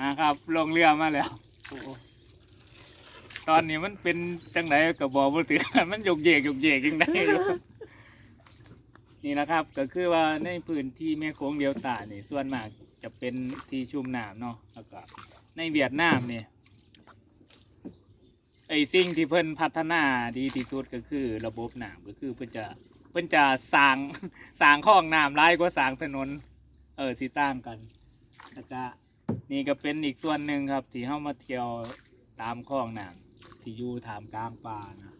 อ่าครับ ลงเรือมาแล้ว ตอนนี้มันเป็นจังไดก็บบอกบ่ถึงมันหยกเยกหยกเยกยังได้อยู่นี่นะครับ ก็คือว่าในพื้นที่แม่โขงเดียวตานี่ส่วนมากจะเป็นที่ชุ่มน้ำเนาะแล้วก็ในเวียดนามนี่ยไอ้สิ่งที่เพิ่นพัฒนาดีที่สุดก็คือระบบน้ำก็คือเพิ่นจะเพิ่นจะสร้างสร้างคลองน้ำหลายกว่าสร้างถนน เออสิต่างกันแล้วก็ นี่ก็เป็นอีกส่วนหนึ่งครับ ที่เฮามาเที่ยวตามคลองน้ำที่อยู่ท่ามกลางป่านะ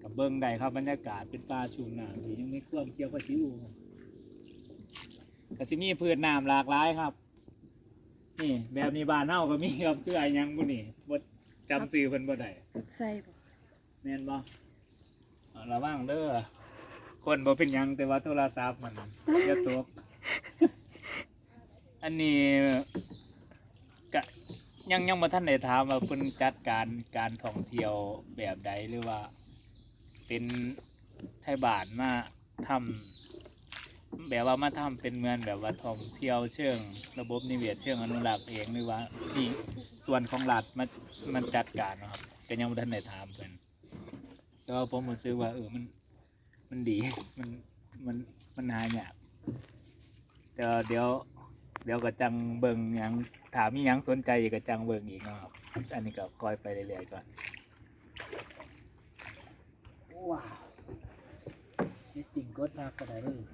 กับเบิ้งได้ครับบรรยากาศเป็นป่าชุ่มน้ำที่ยังไม่ควมเกี่ยวกับชิวก็สิมีพืชน้ำหลากหลายครับ นี่แบบนี้บ้านเฮาก็มีครับคืออะไรยังบุนี่บ่จำซื้อเพิ่นบ่ได้ใส่บ่แม่นบ่เอาระวังเด้อคนบ่เป็นหยังแต่ว่าโทรศัพท์มันอย่าตกอันนี้กะ ยังยังบ่ทันได้ถามว่าเพิ่นจัดการการท่องเที่ยวแบบใดหรือว่า เป็นไทยบานมาทำแบบว่ามาทำเป็นเมืองแบบว่าท่องเที่ยวเชิง ระบบนิเวศเชิงอนุรักษ์เองหรือว่าที่ส่วนของรัฐมันมันจัดการนะครับก็ยังบ่ทันได้ถามเพิ่นแต่ว่าผมรู้สึกว่าเออมันมันดีมันมันมันหายากแต่เดี๋ยว เดี๋ยวก็จังเบิ่งยังถามมียังสนใจอีกก็จังเบิ่งอีกนะครับ อันนี้ก็คอยไปเรื่อยๆก่อนว้าวนี่จริงกดมากก็ได้เลย